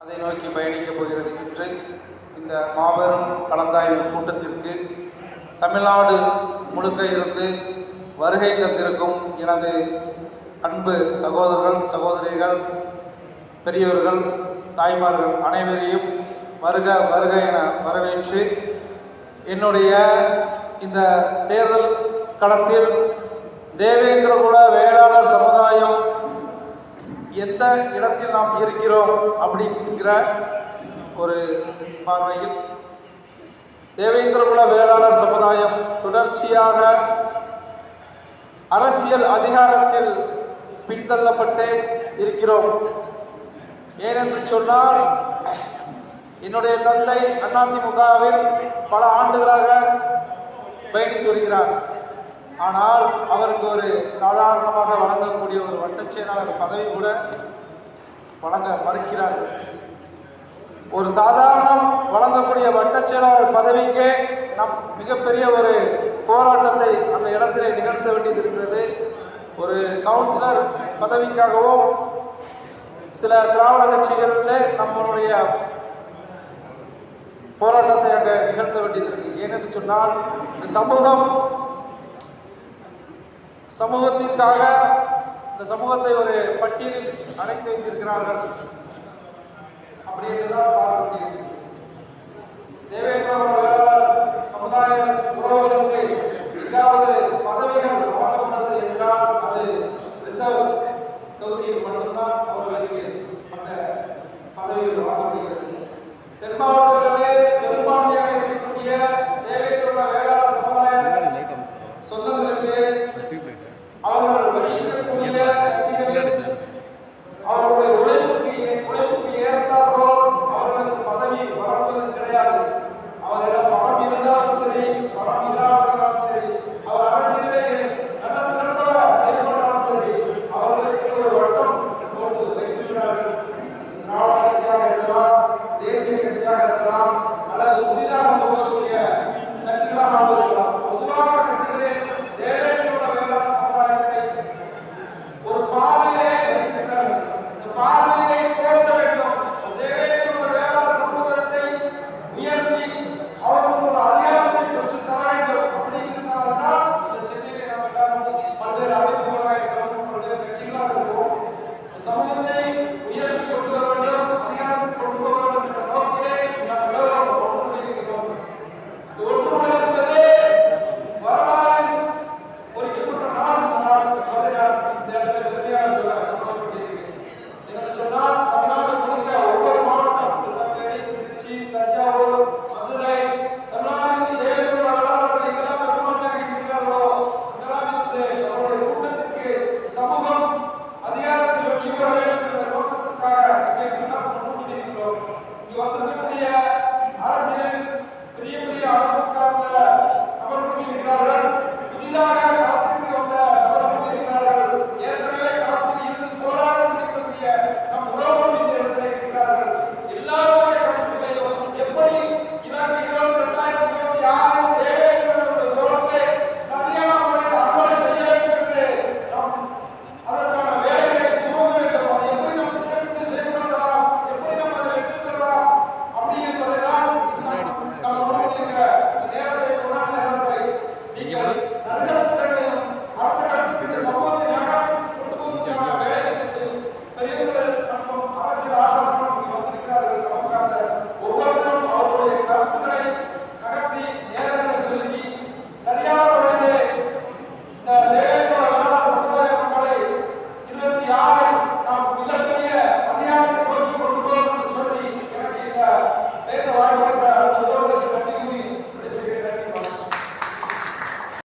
அதை நோக்கி பயணிக்கப் போகிறது என்று இந்த மாபெரும் கலந்தாய்வு கூட்டத்திற்கு தமிழ்நாடு முழுக்க இருந்து வருகை தந்திருக்கும் எனது அன்பு சகோதரர்கள் சகோதரிகள் பெரியோர்கள் தாய்மார்கள் அனைவரையும் வருக வருக என வரவேற்று என்னுடைய இந்த தேர்தல் களத்தில் தேவேந்திரகுல வேளாளர் எந்த இடத்தில் நாம் இருக்கிறோம் அப்படிங்கிற ஒரு பார்வையில் தேவேந்திரகுல வேளாளர் சமுதாயம் தொடர்ச்சியாக அரசியல் அதிகாரத்தில் பின்தள்ளப்பட்டே இருக்கிறோம். ஏனென்று சொன்னால் என்னுடைய தந்தை அதிமுகவில் பல ஆண்டுகளாக பயணித்து வருகிறார். ஆனால் அவருக்கு ஒரு சாதாரணமாக வழங்கக்கூடிய ஒரு வட்டச் செயலாளர் பதவி கூட வழங்க மறுக்கிறார்கள். ஒரு சாதாரண வழங்கக்கூடிய வட்டச் செயலாளர் பதவிக்கே நம் மிகப்பெரிய ஒரு போராட்டத்தை அந்த இடத்திலே நிகழ்த்த வேண்டியது இருக்கிறது ஒரு கவுன்சிலர் பதவிக்காகவும் சில திராவிட கட்சிகளில் நம்மளுடைய போராட்டத்தை அங்கே நிகழ்த்த வேண்டியது இருக்கு ஏனென்று சொன்னால் இந்த சமூகம் சமூகத்திற்காக இந்த சமூகத்தை ஒரு பட்டியலில் அடைத்து வைத்திருக்கிறார்கள் அப்படி என்றுதான் பார்க்க முடியும் தேவேந்திர அவர்களால் சமுதாய உறவுகளுக்கு எங்காவது பதவிகள் வழங்கப்பட்டது என்றால் அது ரிசர்வ் தொகுதியில் மட்டும்தான் அவர்களுக்கு அந்த பதவிகள் வழங்கப்படுகிறது. தென் மாவட்ட